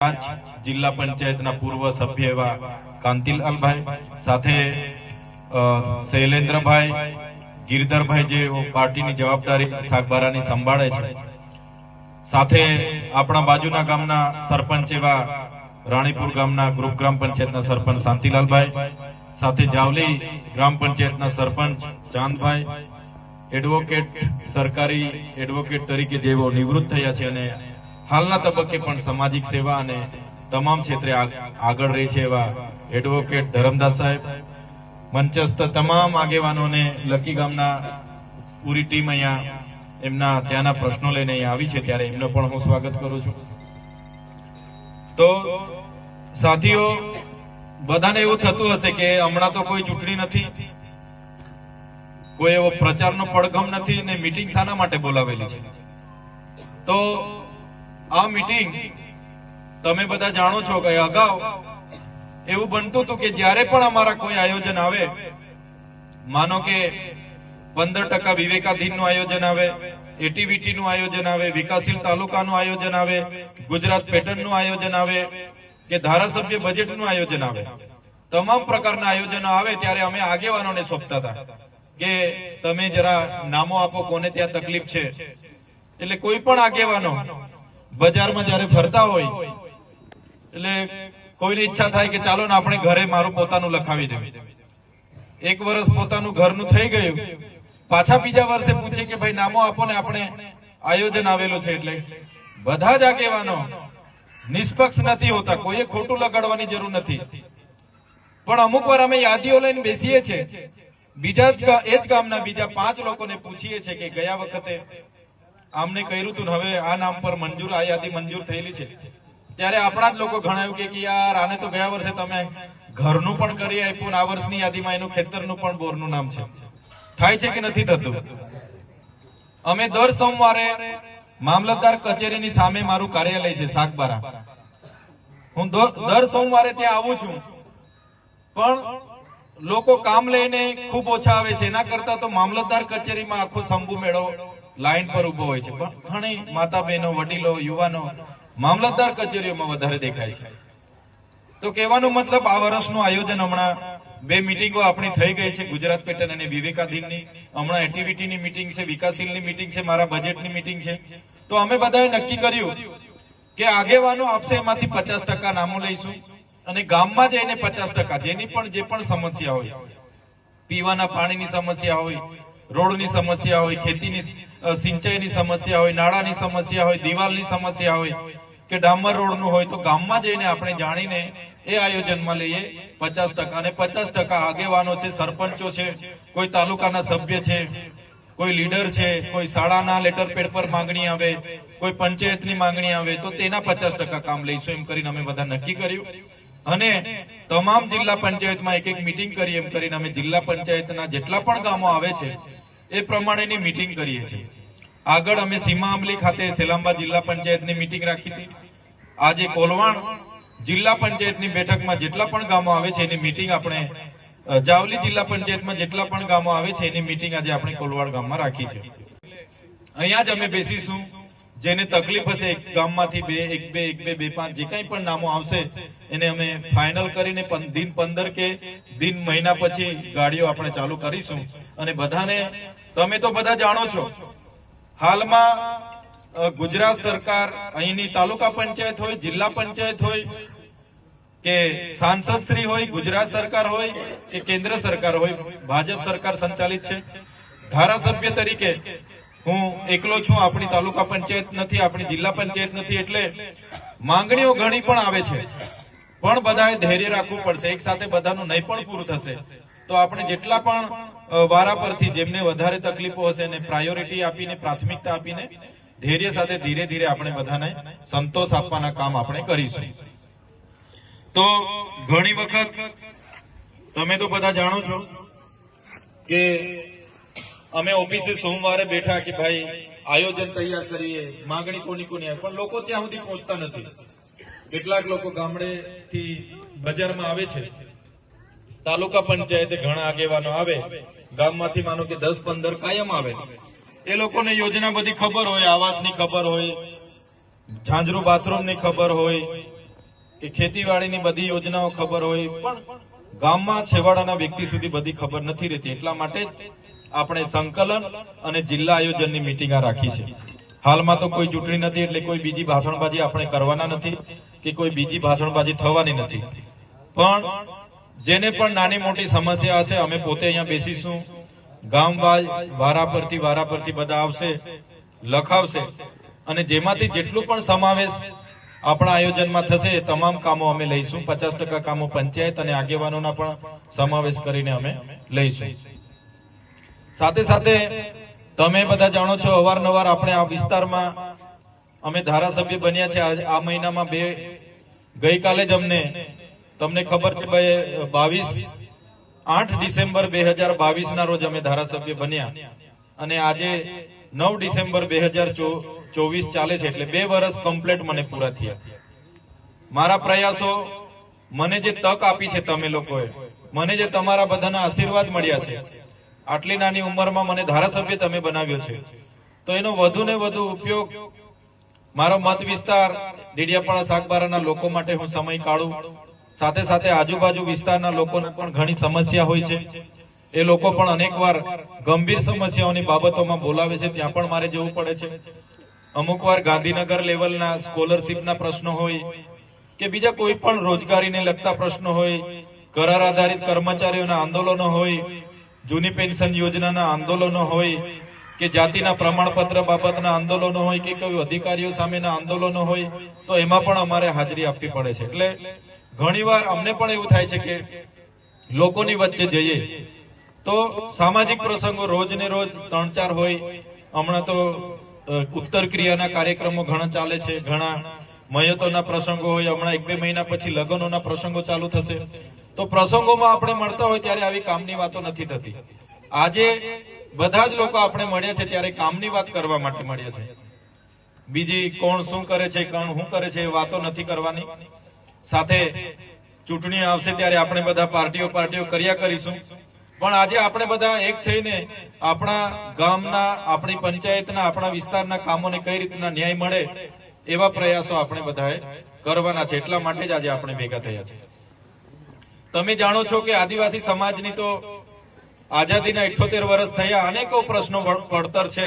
પાંચ જિલ્લા પંચાયતના પૂર્વ સભ્ય એવા કાંતિલાલભાઈ સાથે શૈલેન્દ્રભાઈ, ગિરધરભાઈ જે પાર્ટીની જવાબદારી સાગબારાની સંભાળે છે. સાથે આપણા બાજુના ગામના સરપંચ એવા રાણીપુર ગામના ગ્રુપ ગ્રામ પંચાયતના સરપંચ શાંતિલાલભાઈ, સાથે જાવલી ગ્રામ પંચાયતના સરપંચ ચાંદભાઈ, એડવોકેટ સરકારી એડવોકેટ તરીકે જેઓ નિવૃત્ત થયા છે અને હાલના તબક્કે પણ સામાજિક સેવા અને તમામ ક્ષેત્રે આગળ રહી છે એવા એડવોકેટ ધરમદાસ સાહેબ, મંચસ્થ તમામ આગેવાનોને લકી ગામના પૂરી ટીમ અહીંયા એમના ત્યાંના પ્રશ્નો લઈને અહીંયા આવી છે ત્યારે એમનો પણ હું સ્વાગત કરું છું. તો સાથીઓ, બધાને એવું થતું હશે કે હમણાં તો કોઈ ચૂંટણી નથી, કોઈ એવો પ્રચારનો પડઘમ નથી અને મીટિંગ શાના માટે બોલાવેલી છે. તો આ મીટિંગ તમે બધા જાણો છો કે અગાઉ એવું બનતું હતું કે જ્યારે પણ અમારા કોઈ આયોજન આવે, માનો કે પંદર ટકા વિવેકાધીનનું આયોજન આવે એટીવીટી નું આયોજન આવે, વિકાસશીલ તાલુકાનું આયોજન આવે, ગુજરાત પેટર્નનું આયોજન આવે, કે ધારાસભ્ય બજેટનું આયોજન આવે, તમામ પ્રકારના આયોજનો આવે ત્યારે અમે આગેવાનોને સોંપતા હતા કે તમે જરા નામો આપો કોને ત્યાં તકલીફ છે. એટલે કોઈ પણ આગેવાનો બજારમાં જ્યારે ફરતા હોય, એટલે કોઈની ઈચ્છા થાય કે ચાલો ને આપણે ઘરે મારું પોતાનું લખાવી દેવું એક વર્ષ પોતાનું ઘરનું થઈ ગયું. પાછા બીજા વર્ષે પૂછે કે ભાઈ નામો આપો ને આપણે આયોજન આવેલું છે એટલે. બધા જ આગેવાનો નિષ્પક્ષ નથી હોતા, કોઈએ ખોટું લગાડવાની જરૂર નથી. પણ અમુક વાર અમે યાદીઓ લઈને બેસીએ છીએ. બીજા જ એ જ ગામના બીજા પાંચ લોકોને પૂછીએ છીએ કે ગયા વખતે આમને કર્યું હતું હવે આ નામ પર મંજૂર, આ યાદી મંજૂર થયેલી છે. ત્યારે આપણા જ લોકો ઘણા કે યાર, આને તો ગયા વર્ષે તમે ઘરનું પણ કરી આપ્યું આ વર્ષની યાદીમાં એનું ખેતરનું પણ બોરનું નામ છે. થાય છે કે નથી થતું? અમે દર સોમવારે મામલતદાર કચેરીની સામે મારું કાર્યાલય છે, સાગબારા. હું દર સોમવારે ત્યાં આવું છું. પણ લોકો કામ લઈને ખૂબ ઓછા આવે છે. એના કરતા તો મામલતદાર કચેરીમાં આખો શંભુ મેળો લાઈન પર ઊભો હોય છે. પણ ઘણી માતા બહેનો વડીલો, યુવાનો મામલતદાર કચેરીઓમાં વધારે દેખાય છે. તો કહેવાનો મતલબ આ વર્ષનું આયોજન હમણાં બે મિટિંગો આપણી થઈ ગઈ છે. ગુજરાત પેટર્ન અને વિવેકાધીનની હમણાં એક્ટિવિટીની મિટિંગ છે, વિકાસશીલની મિટિંગ છે, મારા બજેટની મિટિંગ છે. તો અમે બધાએ નક્કી કર્યું કે આગેવાનો આપશે એમાંથી પચાસ ટકા નામો લઈશું અને ગામમાં જઈને પચાસ ટકા, જેની પણ જે પણ સમસ્યા હોય. પીવાના પાણીની સમસ્યા હોય, રોડની સમસ્યા હોય, ખેતીની સિંચાઈની સમસ્યા હોય, નાળાની સમસ્યા હોય, દિવાલની સમસ્યા હોય કે ડામર રોડનું હોય તો ગામમાં જઈને આપણે જાણીને એ આયોજનમાં લઈએ પચાસ ટકા. અને પચાસ ટકા આગેવાનો છે, સરપંચો છે, કોઈ તાલુકાના સભ્ય છે, કોઈ લીડર છે, કોઈ શાળાના લેટર પેડ પર માંગણી આવે, કોઈ પંચાયતની માંગણી આવે, તો તેના પચાસ ટકા કામ લઈશું એમ કરીને અમે બધા નક્કી કર્યું. અને તમામ જિલ્લા પંચાયતમાં એક એક મિટિંગ કરી એમ કરીને અમે જિલ્લા પંચાયતના જેટલા પણ ગામો આવે છે એ પ્રમાણેની મીટિંગ કરીએ છીએ. આગળ અમે સીમા અમલી ખાતે સેલાંબા જિલ્લા પંચાયતની મીટિંગ રાખી હતી. આજે કોલવાણ જિલ્લા પંચાયતની બેઠકમાં જેટલા પણ ગામો આવે છે એની મીટિંગ આપણે જાવલી જિલ્લા પંચાયતમાં જેટલા પણ ગામો આવે છે એની મીટિંગ આજે આપણે કોલવાડ ગામમાં રાખી છે. અહીંયા જ અમે બેસીશું. જેને તકલીફ હશે, એક ગામમાંથી બે, એક બે એક બે બે, પાંચ, જે કંઈ પણ નામો આવશે, એને અમે ફાઇનલ કરીને દિન પંદર કે દિન મહિના પછી ગાડીઓ આપણે ચાલુ કરીશું. અને બધાને, તમે તો બધા જાણો છો, હાલમાં ગુજરાત સરકાર અહીંની તાલુકા પંચાયત હોય, જિલ્લા પંચાયત હોય, કે સાંસદ શ્રી હોય, ગુજરાત સરકાર હોય, કે કેન્દ્ર સરકાર હોય, ભાજપ સરકાર સંચાલિત છે. ધારાસભ્ય તરીકે હું એકલો છું, આપણી તાલુકા પંચાયત નથી, આપણી જિલ્લા પંચાયત નથી, એટલે માંગણીઓ ઘણી પણ આવે છે. પણ બધાએ ધૈર્ય રાખવું પડશે, એક સાથે બધાનું નહીં પણ પૂરું થશે. તો આપણે જેટલા પણ વારા પરથી જેમને વધારે તકલીફો હશે એને પ્રાયોરિટી આપીને, પ્રાથમિકતા આપીને, ધૈર્ય સાથે ધીરે ધીરે આપણે બધાને સંતોષ આપવાના કામ આપણે કરીશું. તો ઘણી વખત તમે તો બધા જાણો છો કે અમે ઓફિસે સોમવારે બેઠા કે ભાઈ, આયોજન તૈયાર કરીએ, માંગણી કોની કોની પણ લોકો ત્યાં સુધી પહોંચતા નથી. કેટલાક લોકો ગામડેથી બજારમાં આવે છે. તાલુકા પંચાયતે ઘણા આગેવાનો આવે. ગામમાંથી માનો કે દસ, પંદર કાયમ આવે. એ લોકોને યોજના બધી ખબર હોય, આવાસની ખબર હોય, ઝાંઝરું બાથરૂમની ખબર હોય, કે ખેતીવાડીની બધી યોજનાઓ ખબર હોય. પણ ગામમાં છેવાડાના વ્યક્તિ સુધી બધી ખબર નથી રહેતી. એટલા માટે જ આપણે સંકલન અને જિલ્લા આયોજનની મિટિંગ આ રાખી છે. હાલમાં તો કોઈ ચૂંટણી નથી એટલે કોઈ બીજી ભાષણબાજી આપણે કરવાના નથી કે કોઈ બીજી ભાષણબાજી થવાની નથી. પણ જેને પણ નાની મોટી સમસ્યા હશે, અમે પોતે અહીંયા બેસીશું. ગામ વારા પરથી વારા પરથી બધા આવશે, લખાવશે. અને જેમાંથી જેટલું પણ સમાવેશ આપણા આયોજનમાં થશે તમામ કામો અમે લઈશું. પચાસ કામો પંચાયત અને આગેવાનોના પણ સમાવેશ કરીને અમે લઈશું. સાથે સાથે તમે બધા જાણો છો, અવારનવાર આપણે આ વિસ્તારમાં અમે ધારાસભ્ય બન્યા છે. આ મહિનામાં બે ગઈકાલે જ અમને, તમને ખબર છે ભાઈ, બાવીસ, આઠ ડિસેમ્બર બે હજાર બાવીસ ના રોજ અમે ધારાસભ્ય બન્યા. અને આજે નવ ડિસેમ્બર બે હજાર ચોવીસ ચાલે છે, એટલે બે વર્ષ કમ્પ્લેટ મને પૂરા થયા. મારા પ્રયાસો, મને જે તક આપી છે તમે લોકોએ, મને જે તમારા બધાના આશીર્વાદ મળ્યા છે આટલી નાની ઉંમરમાં મને ધારાસભ્ય તમે બનાવ્યો છે. તો એનો વધુ ને વધુ ઉપયોગ મારો મત વિસ્તાર, ડેડિયાપાડા સાગબારાના લોકો માટે હું સમય કાઢું. સાથે સાથે આજુબાજુ વિસ્તારના લોકોને પણ ઘણી સમસ્યા હોય છે. એ લોકો પણ અનેકવાર ગંભીર સમસ્યાઓની બાબતોમાં બોલાવે છે. ત્યાં પણ મારે જવું પડે છે. અમુક વાર ગાંધીનગર લેવલના સ્કોલરશીપના પ્રશ્નો હોય કે બીજા કોઈ પણ રોજગારીને લગતા પ્રશ્નો હોય, કરાર આધારિત કર્મચારીઓના આંદોલનો હોય જૂની પેન્શન યોજનાના આંદોલનો હોય કે જાતિના પ્રમાણપત્ર બાબતના આંદોલનો હોય કે કોઈ અધિકારીઓ સામેના આંદોલનો હોય, તો એમાં પણ અમારે હાજરી આપવી પડે છે. એટલે ઘણીવાર અમને પણ એવું થાય છે કે લોકોની વચ્ચે જઈએ તો સામાજિક પ્રસંગો રોજ ને રોજ ત્રણ ચાર હોય. હમણાં તો ઉત્તર ક્રિયાના કાર્યક્રમો ઘણા ચાલે છે, ઘણા મયતોના પ્રસંગો હોય. હમણાં એક બે મહિના પછી લગ્નોના પ્રસંગો ચાલુ થશે. તો પ્રસંગોમાં આપણે મળતા હોય ત્યારે આવી કામની વાતો નથી થતી. આજે બધા જ લોકો આપણે મળ્યા છે ત્યારે કામની વાત કરવા માટે મળ્યા છે. બીજી કોણ શું કરે છે, કોણ શું કરે છે એ વાતો નથી કરવાની. સાથે ચૂંટણી આવશે ત્યારે આપણે બધા પાર્ટીઓ પાર્ટીઓ કર્યા કરીશું. પણ આજે આપણે બધા એક થઈને આપણા ગામના, આપણી પંચાયતના, આપણા વિસ્તારના કામોને કઈ રીતના ન્યાય મળે એવા પ્રયાસો આપણે બધાએ કરવાના છે. એટલા માટે જ આજે આપણે ભેગા થયા છે. તમે જાણો છો કે આદિવાસી સમાજની તો આઝાદીના ઇઠોતેર વર્ષ થયા અનેકો પ્રશ્નો પડતર છે.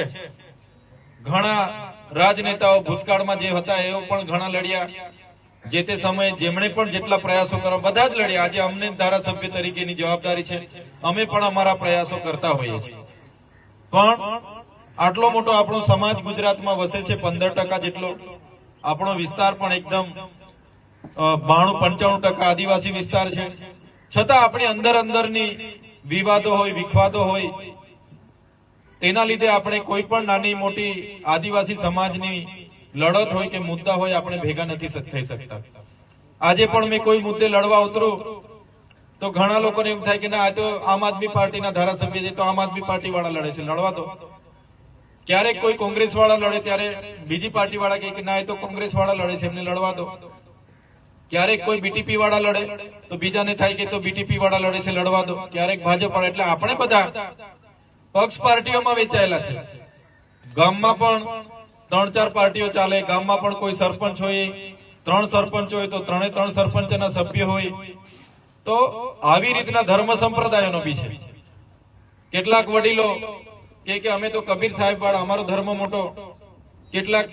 ઘણા રાજનેતાઓ ભૂતકાળમાં જે હતા એઓ પણ ઘણા લડ્યા. જે તે સમયે જેમણે પણ જેટલા પ્રયાસો કરવા બધા જ લડ્યા. આજે અમને ધારાસભ્ય તરીકેની જવાબદારી છે. અમે પણ અમારા પ્રયાસો કરતા હોઈએ છીએ. પણ આટલો મોટો આપણો સમાજ ગુજરાતમાં વસે છે પંદર ટકા જેટલો. આપણો વિસ્તાર પણ એકદમ બાણું પંચાણું ટકા આદિવાસી વિસ્તાર છે. છતાં આપણી અંદર અંદરની વિવાદો હોય, વિખવાદો હોય, તેના લીધે આપણે કોઈ પણ નાની મોટી આદિવાસી સમાજની લડત હોય કે મુદ્દા હોય, આપણે ભેગા નથી થઈ શકતા. આજે પણ મેં કોઈ મુદ્દે લડવા ઉતરું, તો ઘણા લોકોને એમ થાય કે ના, આ તો આમ આદમી પાર્ટીના ધારાસભ્ય છે, તો આમ આદમી પાર્ટી વાળા લડે છે, લડવા દો. ક્યારેક કોઈ કોંગ્રેસ વાળા લડે, ત્યારે બીજી પાર્ટી વાળા કે ના, એ તો કોંગ્રેસ વાળા લડે છે, એમને લડવા દો. ક્યારેક કોઈ બીટીપી વાળા લડે, તો બીજાને થાય કે તો બીટીપી વાળા લડે છે, લડવા દો. ક્યારેક ભાજપ એટલે આપણે બધા પક્ષ પાર્ટીઓમાં વેચાયેલા છે. ગામમાં પણ ત્રણ ચાર પાર્ટીઓ ચાલે, ગામમાં પણ કોઈ સરપંચ હોય, ત્રણ સરપંચ હોય તો ત્રણે ત્રણ સરપંચના સભ્ય હોય. તો આવી રીતના ધર્મ સંપ્રદાયોનો બી છે. કેટલાક વડીલો કે અમે તો કબીર સાહેબ વાળા, અમારો ધર્મ મોટો. કેટલાક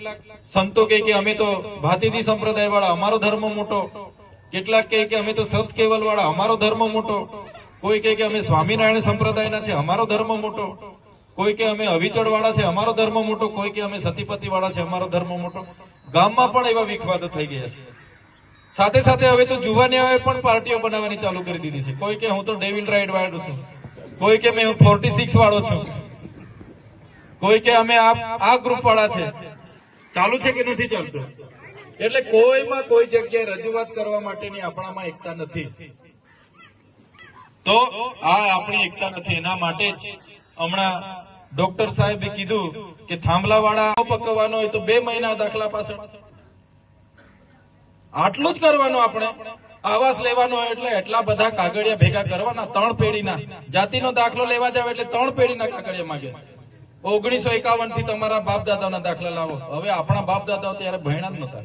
સંતો કહે કે અમે તો ભાતીજી સંપ્રદાય વાળા અમારો ધર્મ મોટો. કેટલાક કહે કે અમે તો સત કેવલ વાળા અમારો ધર્મ મોટો. કોઈ કહે કે અમે સ્વામિનારાયણ સંપ્રદાયના છે, અમારો ધર્મ મોટો. કોઈ કે અમે અવિચળ વાળા છે, અમારો ધર્મ મોટો. કોઈ કે અમે સતીપતિ વાળા છે, અમારો ધર્મ મોટો. ગામમાં પણ એવા વિખવાદો થઈ ગયા છે. સાથે સાથે હવે તો જુવાનીઓએ પણ પાર્ટીઓ બનાવવાની ચાલુ કરી દીધી છે. કોઈ કે હું તો ડેવિલ રાઈડ વાળો છું. કોઈ કે મેં ફોર્ટી સિક્સ વાળો છું. કોઈ કે અમે આ ગ્રુપ વાળા છે. ચાલુ છે કે નથી ચાલતું? એટલે કોઈમાં કોઈ જગ્યાએ રજૂઆત કરવા માટેની આપણામાં એકતા નથી. તો આ આપણી એકતા નથી. એના માટે જ હમણાં ડોક્ટર સાહેબે કીધું કે થાંભલા વાળા પકવવાનો હોય તો બે મહિના દાખલા પાછળ. આટલું જ કરવાનું આપણે. આવાસ લેવાનો હોય એટલે એટલા બધા કાગળિયા ભેગા કરવાના, ત્રણ પેઢીના. જાતિનો દાખલો લેવા જાવ એટલે ત્રણ પેઢીના કાગળિયા માંગે. ઓગણીસો એકાવનથી તમારા બાપ દાદાના દાખલા લાવો. હવે આપણા બાપ દાદાઓ ત્યારે ભણ્યા જ નતા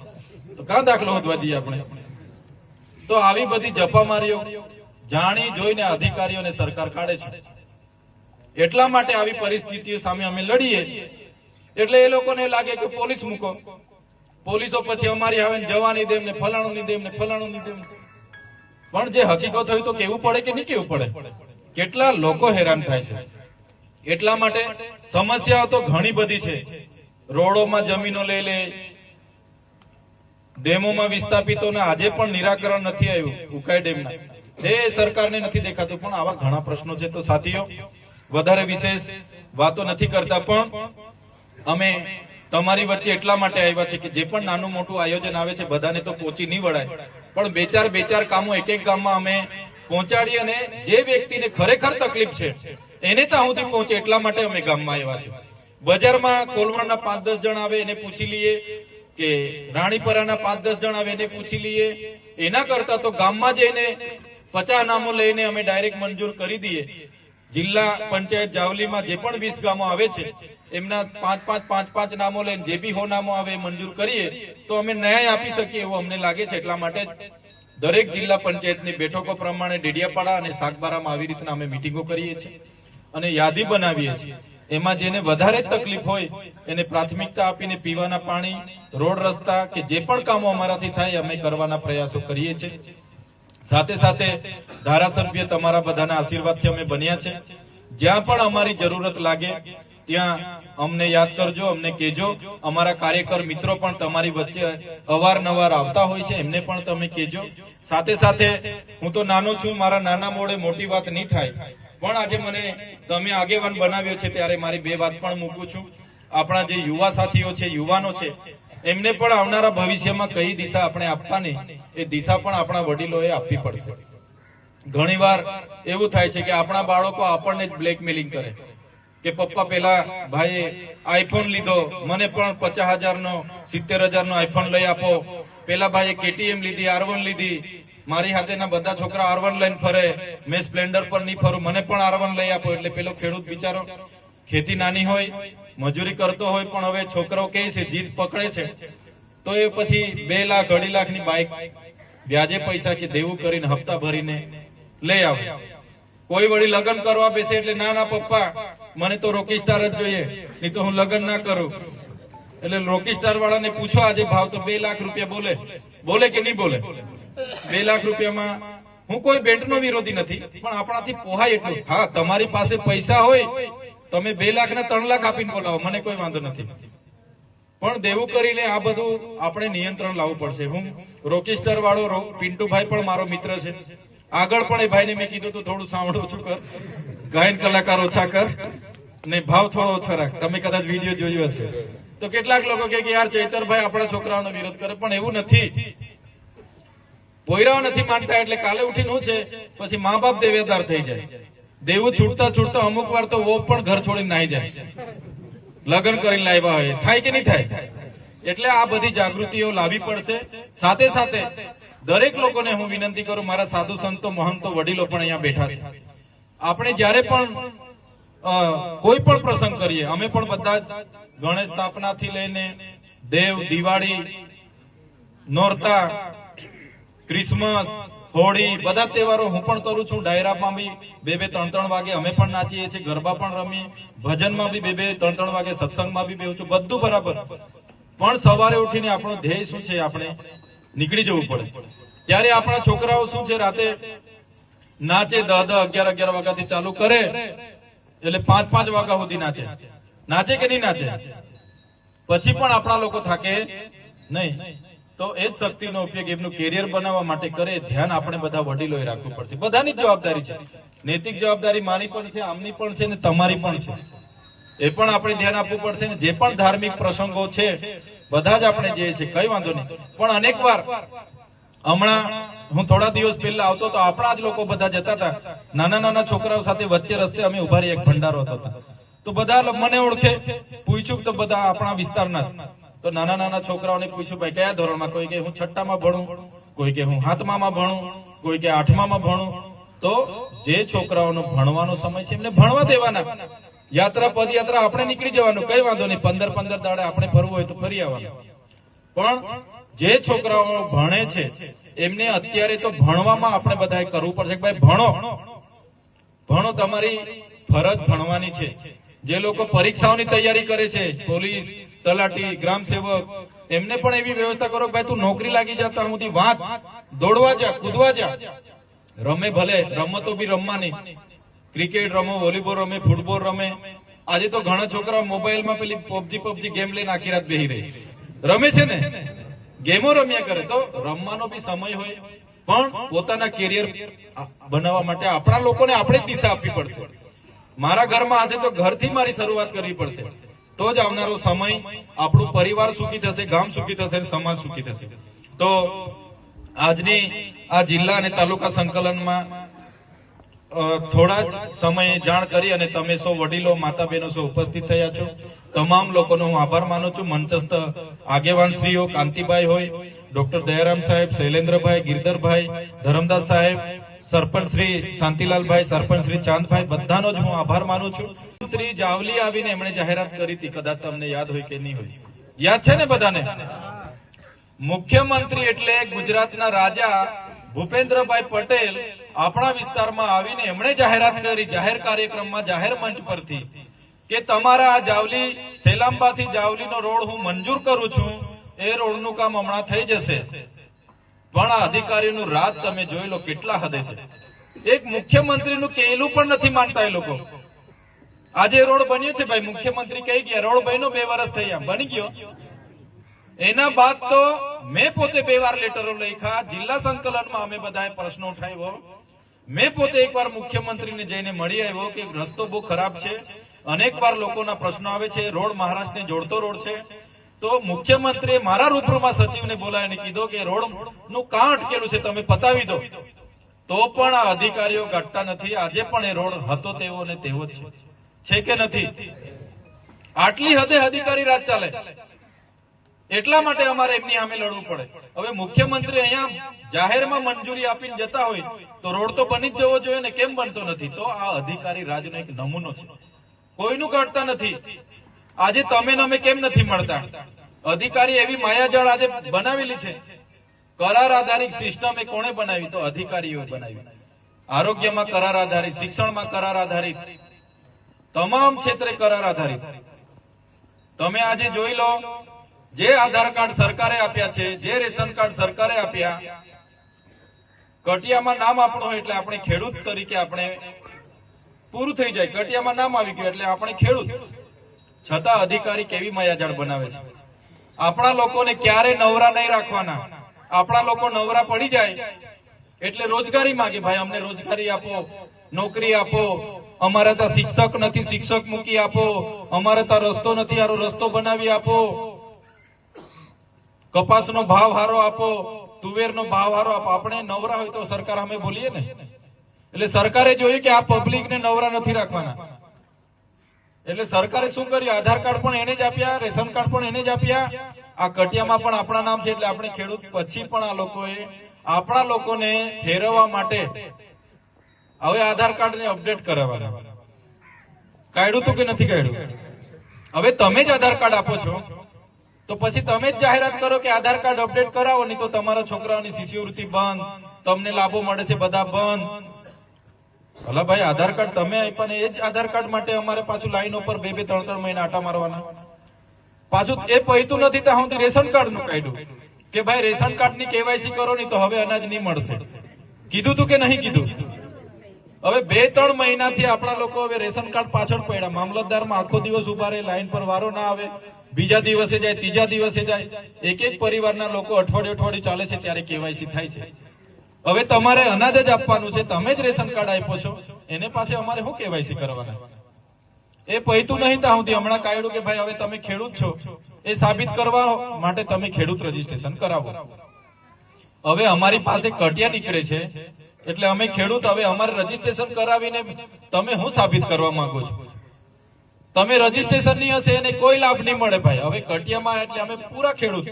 તો ક્યાં દાખલો વધવા દઈએ આપણે? તો આવી બધી જપામારીઓ જાણી જોઈને અધિકારીઓને સરકાર કાઢે છે. એટલા માટે આવી પરિસ્થિતિઓ સામે અમે લડીએ. એટલે એ લોકોને લાગે કે પોલીસ મૂકો. પોલીસો પછી અમારી આવે જવાની દેમ ને ફલાણું ની દેમ ને ફલાણું ની દેમ. પણ જે હકીકત હોય તો કેવું પડે કે નહીં કેવું પડે? કેટલા લોકો હેરાન થાય છે? એટલા માટે સમસ્યાઓ તો ઘણી બધી છે. રોડોમાં જમીનો લઈ લે. ડેમોમાં વિસ્થાપિતોને આજે પણ નિરાકરણ નથી આવ્યું, ઉકાઈ ડેમના. તે સરકારને નથી દેખાતું, પણ આવા ઘણા પ્રશ્નો છે તો સાથીઓ, વધારે વિશેષ વાતો નથી કરતા, પણ અમે તમારી વચ્ચે એટલા માટે આવ્યા છે કે જે પણ નાનું મોટું આયોજન આવે છે, બધાને તો પહોંચી નહીં વળાય. પણ બે ચાર બે ચાર કામો એક એક ગામમાં અમે પહોંચાડી અને જે વ્યક્તિને ખરેખર તકલીફ છે એને ત્યાં સુધી પહોંચે, એટલા માટે અમે ગામમાં આવ્યા છે બજારમાં કોલવણના પાંચ દસ જણ આવે એને પૂછી લઈએ કે રાણીપરાના પાંચ દસ જણ આવે એને પૂછી લઈએ. એના કરતા તો ગામમાં જઈને પચાસ નામો લઈને અમે ડાયરેક્ટ મંજૂર કરી દઈએ. જિલ્લા પંચાયત જાવલીમાં જે પણ વીસ ગામો આવે છે, એમના પાંચ પાંચ પાંચ પાંચ નામો લઈને, જે બી હો નામો આવે મંજૂર કરીએ, તો અમે ન્યાય આપી શકીએ એવું અમને લાગે છે. એટલા માટે દરેક જિલ્લા પંચાયતની બેઠકો પ્રમાણે ડેડિયાપાડા અને સાગબારામાં આવી રીતના અમે મિટિંગો કરીએ છીએ. અને યાદી બનાવીએ છીએ. એમાં જેને વધારે તકલીફ હોય, એને પ્રાથમિકતા આપીને પીવાના પાણી, રોડ રસ્તા કે જે પણ કામો અમારાથી થાય, અમે કરવાના પ્રયાસો કરીએ છીએ. સાથે સાથે ધારાસભ્ય તમારા બધાના આશીર્વાદથી અમે બન્યા છે. જ્યાં પણ અમારી જરૂરત લાગે, ત્યાં અમને યાદ કરજો, અમને કહેજો. અમારા કાર્યકર મિત્રો પણ તમારી વચ્ચે અવારનવાર આવતા હોય છે, એમને પણ તમે કહેજો. સાથે સાથે હું તો નાનો છું, મારા નાના મોડે મોટી વાત નહીં થાય. પણ આજે મને તમે આગેવાન બનાવ્યો છે ત્યારે મારી બે વાત પણ મૂકું છું. આપણા જે યુવા સાથીઓ છે, યુવાનો છે, એમને પણ આવનારા ભવિષ્યમાં કઈ દિશા આપણે આપવાની, એ દિશા પણ આપણા વડીલોએ આપવી પડશે. ઘણીવાર એવું થાય છે કે આપણા બાળકો આપણને જ બ્લેકમેલિંગ કરે. કે પપ્પા પેલા ભાઈએ આઈફોન લીધો, મને પણ પચાસ હજાર નો સિત્તેર હજાર નો આઈફોન લઈ આપો. પેલા ભાઈએ કેટીએમ લીધી આરવન લીધી મારી હાથેના બધા છોકરા આરવન લઈને ફરે. મેં સ્પ્લેન્ડર પર નહીં ફરું. મને પણ આરવન લઈ આપો. એટલે પેલો ખેડૂત બિચારો ખેતી નાની હોય, મજૂરી કરતો હોય, પણ હવે છોકરો કે છે, જીદ પકડે છે. તો એ પછી બે લાખ, અઢી લાખની બાઇક વ્યાજે પૈસા કે દેવું કરીને હપ્તા ભરીને લઈ આવે. કોઈ વળી લગ્ન કરવા બેસે એટલે, ના ના, પપ્પા, મને તો રોકી સ્ટાર જ જોઈએ. નહીં તો હું લગ્ન ના કરું. એટલે રોકી સ્ટાર વાળાને પૂછો આજે ભાવ તો બે લાખ રૂપિયા બોલે. બોલે કે નહીં બોલે? બે લાખ રૂપિયામાં હું કોઈ બેન્ટ નો વિરોધી નથી, પણ આપણાથી પોહાય એટલું. હા, તમારી પાસે પૈસા હોય, તમે બે લાખ ને ત્રણ લાખ આપીને બોલાવો, મને કોઈ વાંધો નથી. પણ દેવું કરીને આ બધું આપણે નિયંત્રણ લાવવું પડશે. હું રોકીસ્ટર વાળો પિન્ટુભાઈ પણ મારો મિત્ર છે. આગળ પણ એ ભાઈને મેં કીધું તું થોડું સાંભળો ઓછું કર. ગાયન કલાકાર ઓછા કર. ને ભાવ થોડો ઓછો રાખ. તમે કદાચ વીડિયો જોયો હશે. તો કેટલાક લોકો કે યાર ચૈતરભાઈ આપણા છોકરાઓનો વિરોધ કરે, પણ એવું નથી. પોયરાઓ નથી માનતા એટલે કાલે ઉઠીને શું છે? પછી મા બાપ દેવેદાર થઈ જાય. દેવું છૂટતા છૂટતા અમુક વાર તો વો પણ ઘર છોડીને નાહી જાય. લગ્ન કરીને લાવ્યા હોય. થાય કે નહીં થાય? એટલે આ બધી જાગૃતિઓ લાવવી પડશે. સાથે સાથે દરેક લોકોને હું વિનંતી કરું, મારા સાધુ સંતો, મહંતો, વડીલો પણ અહીંયા બેઠા છે. આપણે જ્યારે પણ કોઈ પણ પ્રસંગ કરીએ, અમે પણ બધા ગણેશ સ્થાપનાથી લઈને દેવ, દિવાળી, નોરતા ક્રિસમસ, હોળી, બધા તહેવારો હું પણ કરું છું. ડાયરામાં બી બે બે ત્રણ ત્રણ વાગે અમે પણ નાચીએ છીએ, ગરબા પણ રમીએ. ભજનમાં બી બે બે ત્રણ ત્રણ વાગે સત્સંગમાં બી બેહું છું. બધું બરાબર. પણ સવારે ઉઠીને આપણો ધ્યેય શું છે? આપણે નીકળી જવું પડે. ત્યારે આપણા છોકરાઓ શું છે? રાતે નાચે દહ દહ અગિયાર અગિયાર વાગ્યાથી ચાલુ કરે. એટલે પાંચ પાંચ વાગ્યા સુધી નાચે. નાચે કે નહીં નાચે? પછી પણ આપણા લોકો થાકે નહીં. તો એ જ શક્તિનો ઉપયોગ એમનું કેરિયર બનાવવા માટે કરે, ધ્યાન આપણે બધા વડીલોએ રાખવું પડશે. બધાની જવાબદારી છે. નૈતિક જવાબદારી મારી પણ છે, આમની પણ છે ને તમારી પણ છે. એ પણ આપણે ધ્યાન આપવું પડશે ને, જે પણ ધાર્મિક પ્રસંગો છે, બધા જ આપણે જે છે, કઈ વાંધો નહીં. પણ અનેક વાર, હમણાં હું થોડા દિવસ પહેલા આવતો તો આપણા જ લોકો બધા જતા હતા. નાના નાના છોકરાઓ સાથે વચ્ચે રસ્તે અમે ઊભા રહી એક ભંડારો હતો તો. બધા મને ઓળખે, પૂછ્યું તો બધા આપણા વિસ્તારના. તો નાના નાના છોકરાઓને પૂછ્યું, ભાઈ, કયા ધોરણમાં? કોઈ કે, હું છઠ્ઠામાં ભણું, કોઈ કે, હું હાથમામાં ભણું, કોઈ કે, આઠમામાં ભણું. તો જે છોકરાઓનો ભણવાનો સમય છે, એમને ભણવા દેવાના. યાત્રા, પદયાત્રા આપણે નીકળી જવાનું, કઈ વાંધો નહીં. પંદર પંદર દાડે આપણે ફરવું હોય તો ફરી આવવાનું. પણ જે છોકરાઓ ભણે છે, એમને અત્યારે તો ભણવામાં આપણે બધાએ કરવું પડશે ભાઈ, ભણો. ભણો તમારી ફરજ ભણવાની છે. જે લોકો પરીક્ષાઓની તૈયારી કરે છે, પોલીસ તલાટી ગ્રામ એમને પણ એવી વ્યવસ્થા કરો ભાઈ તું નોકરી લાગી જતા હું વાંચ, દોડવા જા, કૂદવા જા. રમે ભલે રમતો બી રમવાની. ક્રિકેટ રમો, વોલીબોલ રમે, ફૂટબોલ રમે. આજે તો ઘણા છોકરાઓ મોબાઈલમાં પેલી પબજી પબજી ગેમ લઈને આખી રાત બેહી રહી રમે છે ને? ગેમો રમ્યા કરે. તો રમવાનો બી સમય હોય. પણ પોતાના કેરિયર બનાવવા માટે આપણા લોકોને આપણે જ દિશા આપવી પડશે. મારા ઘરમાં હશે તો ઘરથી મારી શરૂઆત કરવી પડશે. તો જ આવનારો સમય આપણું પરિવાર સુખી થશે, ગામ સુખી થશે સમાજ સુખી થશે. તો આજની આ જિલ્લા અને તાલુકા સંકલનમાં થોડા જ સમયે જાણ કરી અને તમે સૌ વડીલો માતા બહેનો સૌ ઉપસ્થિત થયા છો. તમામ લોકોનો હું આભાર માનું છું. મંચસ્થ આગેવાન શ્રીઓ કાંતિભાઈ હોય, ડોક્ટર દયારામ સાહેબ, શૈલેન્દ્રભાઈ, ગિરધરભાઈ, ધરમદાસ સાહેબ સરપંચ શ્રી શાંતિલાલભાઈ, સરપંચ શ્રી ચાંદભાઈ, બધાનો જ હું આભાર માનું છું. મંત્રી જાવલી આવીને એમણે જાહેરાત કરી હતી, કદાચ તમને યાદ હોય કે નહીં હોય. યાદ છે ને બધાને? મુખ્યમંત્રી એટલે ગુજરાતના રાજા ભૂપેન્દ્રભાઈ પટેલ આપણા વિસ્તારમાં આવીને એમણે જાહેરાત કરી, જાહેર કાર્યક્રમમાં, જાહેર મંચ પરથી, કે તમારા આ જાવલી સેલાંબાથી જાવલીનો રોડ હું મંજૂર કરું છું, એ રોડનું કામ હમણાં થઈ જશે. પણ આ અધિકારીઓનું રાજ તમે જોઈ લો કેટલા હદે છે. એક મુખ્યમંત્રીનું કહેલું પણ નથી માનતા એ લોકો. આજે રોડ બન્યો છે ભાઈ, મુખ્યમંત્રી કહી ગયા, રોડ બન્યો, બે વર્ષ થયા. બની ગયો. એના બાદ તો મેં પોતે બે વાર લેટરો લખ્યા. જિલ્લા સંકલનમાં અમે બધાએ પ્રશ્નો ઉઠાવ્યો. મેં પોતે એકવાર મુખ્યમંત્રીને જઈને મળી આવ્યો કે રસ્તો બહુ ખરાબ છે. અનેક વાર લોકોના પ્રશ્નો આવે છે, રોડ મહારાષ્ટ્રને જોડતો રોડ છે. તો મુખ્યમંત્રીએ મારા રૂબરૂમાં સચિવને બોલાવીને કીધો કે, રોડનું કાં અટકેલું છે, તમે પતાવી દો. તો પણ આ અધિકારીઓ ઘટતા નથી. આજે પણ એ રોડ હતો તેવો ને તેવો જ છે. કે નથી? આટલી હદે અધિકારી રાજ ચાલે. એટલા માટે અમારે એમની સામે લડવું પડે. હવે મુખ્યમંત્રી અહીંયા જાહેરમાં મંજૂરી આપીને જતા હોય તો રોડ તો બની જ જવો જોઈએ ને કેમ બનતો નથી? તો આ અધિકારી રાજનો એક નમૂનો છે. કોઈનું કાઢતા નથી. આજે તમે અમે કેમ નથી મળતા? અધિકારી એવી માયાજાળ આજે બનાવેલી છે. કરાર આધારિત સિસ્ટમ એ કોણે બનાવી? તો અધિકારીઓ બનાવી. આરોગ્યમાં કરાર આધારિત, શિક્ષણમાં કરાર આધારિત, તમામ ક્ષેત્રે કરાર આધારિત. તમે આજે જોઈ લો, જે આધાર કાર્ડ સરકારે આપ્યા છે, જે રેશન કાર્ડ સરકારે આપ્યા, કટિયામાં નામ આપણું હોય એટલે આપણે ખેડૂત તરીકે આપણે પૂરું થઈ જાય. કટિયામાં નામ આવી ગયું એટલે આપણે ખેડૂત. છતાં અધિકારી કેવી માયાજાળ બનાવે છે? આપણા લોકોને ક્યારે નવરા નહીં રાખવાના? આપણા લોકો નવરા પડી જાય એટલે રોજગારી માંગે. ભાઈ, અમને રોજગારી આપો, નોકરી આપો, અમારા ત્યાં શિક્ષક નથી, શિક્ષક મૂકી આપો, અમારે ત્યાં રસ્તો નથી, હારો રસ્તો બનાવી આપો. કપાસનો ભાવ હારો આપો, તુવેરનો ભાવ હારો આપો. આપણે નવરા હોય તો સરકાર અમે બોલીએ ને? એટલે સરકારે જોયું કે આ પબ્લિકને નવરા નથી રાખવાના. એટલે સરકારે શું કર્યું? આધાર કાર્ડ પણ એને જ આપ્યા, રેશન કાર્ડ પણ એને જ આપ્યા. આ કટિયામાં પણ આપણા નામ છે એટલે આપણે ખેડૂત પછી પણ આ લોકોએ, આપણા લોકોને ફેરવવા માટે હવે આધાર કાર્ડ ને અપડેટ કરાવવાના. કાઢ્યું તું કે નથી કાઢ્યું? હવે તમે જ આધાર કાર્ડ આપો છો. તો પછી તમે જ જાહેરાત કરો કે આધાર કાર્ડ અપડેટ કરાવો, નહીં તો તમારા છોકરાઓની શિષ્યવૃત્તિ બંધ, તમને લાભો મળે છે, બધા બંધ. ભલા ભાઈ, આધાર કાર્ડ તમે આપ્યા ને એ જ આધાર કાર્ડ માટે અમારે પાછું લાઈન ઉપર બે બે, ત્રણ ત્રણ મહિના આટા મારવાના. પાછું એ પૈતું નથી ત્યાં હું રેશન કાર્ડનું કાઢ્યું. કે ભાઈ, રેશન કાર્ડની કેવાયસી કરો નહીં તો હવે અનાજ નહીં મળશે. કીધું તું કે નહીં કીધું? હવે બે, ત્રણ મહિનાથી આપણા લોકો હવે રેશન કાર્ડ પાછળ પડ્યા. મામલતદારમાં આખો દિવસ ઊભા રહે લાઈન પર વારો ના આવે. બીજા દિવસે જાય, ત્રીજા દિવસે જાય. એક એક પરિવારના લોકો અઠવાડિયું અઠવાડિયું ચાલે છે, ત્યારે કેવાયસી થાય છે. હવે તમારે અનાજ જ આપવાનું છે, તમે જ રેશન કાર્ડ આપ્યો છો. એને પાસે અમારે શું કેવાયસી કરવાના? એ પૈતું નહીં ત્યાં સુધી હમણાં કાયડું કે ભાઈ હવે તમે ખેડૂત છો. એ સાબિત કરવા માટે તમે ખેડૂત રજીસ્ટ્રેશન કરાવો. હવે અમારી પાસે કટિયા નીકળે છે, એટલે અમે ખેડૂત હવે અમારે રજીસ્ટ્રેશન કરાવીને તમે હું સાબિત કરવા માંગો છો? તમે રજીસ્ટ્રેશન નહીં હશે એને કોઈ લાભ નહીં મળે ભાઈ. હવે કટિયામાં એટલે અમે પૂરા ખેડૂત.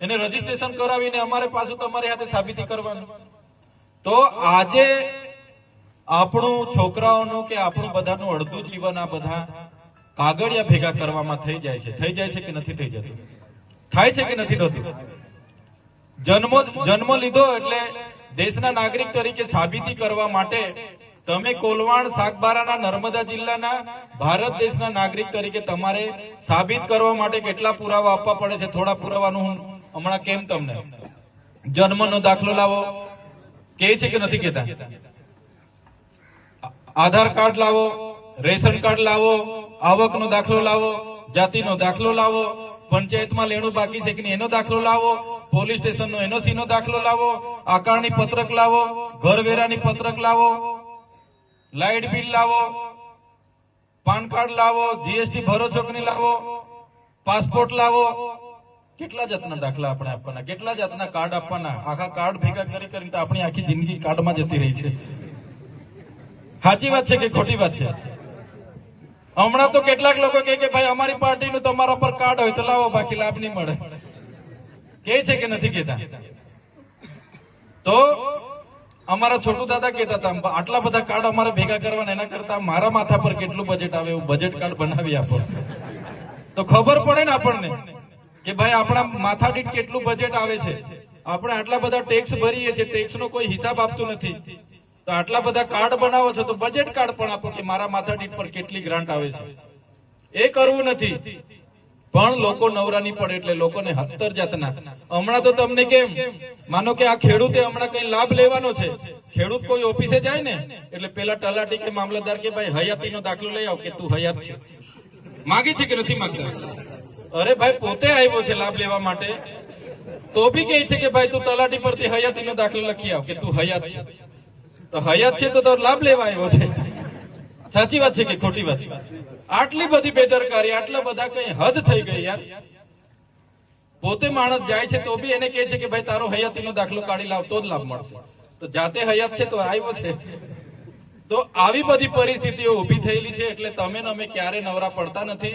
એને રજીસ્ટ્રેશન કરાવીને અમારે પાછું તમારી હાથે સાબિતી કરવાનું. તો આજે આપણું છોકરાઓનું કે આપણું બધાનું અડધું જીવન આ બધા કાગળિયા ભેગા કરવામાં થઈ જાય છે. થઈ જાય છે કે નથી થઈ જતું? થાય છે કે નથી થતું? જન્મ જન્મ લીધો એટલે દેશના નાગરિક તરીકે સાબિતી કરવા માટે તમે કોલવાણ સાગબારાના નર્મદા જિલ્લાના ભારત દેશના નાગરિક તરીકે તમારે સાબિત કરવા માટે કેટલા પુરાવા આપવા પડે છે? થોડા પુરાવાનું હું હમણાં કેમ તમને? જન્મનો દાખલો લાવો. કે છે કે નથી કેતા? આધાર કાર્ડ લાવો, રેશન કાર્ડ લાવો, આવકનો દાખલો લાવો, જાતિનો દાખલો લાવો, પંચાયતમાં લેણું બાકી છે કે એનો દાખલો લાવો, પોલીસ સ્ટેશનનો એનઓસી નો દાખલો લાવો, આકારણી પત્રક લાવો, ઘરવેરાની પત્રક લાવો, લાઇટ બિલ લાવો, પાન કાર્ડ લાવો, જીએસટી ભરો છો કે લાવો, પાસપોર્ટ લાવો કેટલા જાતના દાખલા આપણે આપવાના? કેટલા જાતના કાર્ડ આપવાના? આખા કાર્ડ ભેગા કરી કરીને આપણી આખી જિંદગી કાર્ડમાં જતી રહી છે. સાચી વાત છે કે ખોટી વાત છે? હમણાં તો કેટલાક લોકો કહે કે ભાઈ, અમારી પાર્ટીનું તમારા પર કાર્ડ હોય તો લાવો, બાકી લાભ નહીં મળે. કે છે કે નથી કેતા તો અમારા છોટુ દાદા કહેતા હતા આટલા બધા કાર્ડ અમારે ભેગા કરવાના, એના કરતા મારા માથા પર કેટલું બજેટ આવે એવું બજેટ કાર્ડ બનાવી આપો. તો ખબર પડે ને આપણને. કે ભાઈ આપણા માથા દીઠ કેટલું બજેટ આવે છે? આપણે આટલા બધા ટેક્સ ભરીએ છીએ ટેક્સ નો કોઈ હિસાબ આપતું નથી. તો આટલા બધા કાર્ડ બનાવો છો, તો બજેટ કાર્ડ પણ આપો કે મારા માથા દીઠ પર કેટલી ગ્રાન્ટ આવે છે. એ કરવું નથી. પણ લોકો નવરાની પડે એટલે લોકોને હતર જાતના. હમણાં તો તમને કેમ? માનો કે આ ખેડૂતે હમણાં કઈ લાભ લેવાનો છે. ખેડૂત કોઈ ઓફિસે જાય ને, એટલે પેલા તલાટી કે મામલતદાર કે ભાઈ, હયાતીનો દાખલો લઈ આવ કે તું હયાત છે. માગી છે કે નથી માંગતા? અરે ભાઈ, પોતે આવ્યો છે લાભ લેવા માટે. તો બી કહે છે કે ભાઈ, તું તલાટી પરથી હયાતીનો દાખલો લખી આવ કે તું હયાત છે. તો હયાત છે તો લાભ લેવા આવ્યો છે. સાચી વાત છે કે ખોટી વાત છે? આટલી બધી બેદરકારી, આટલા બધા કઈ હદ થઈ ગઈ યાર. પોતે માણસ જાય છે તો બી એને કહે છે કે ભાઈ, તારો હયાતીનો દાખલો કાઢી લાવ, તો જ લાભ મળશે. તો જાતે હયાત છે તો આવ્યો છે. તો આવી બધી પરિસ્થિતિઓ ઊભી થયેલી છે, એટલે તમે અમે ક્યારે નવરા પડતા નથી.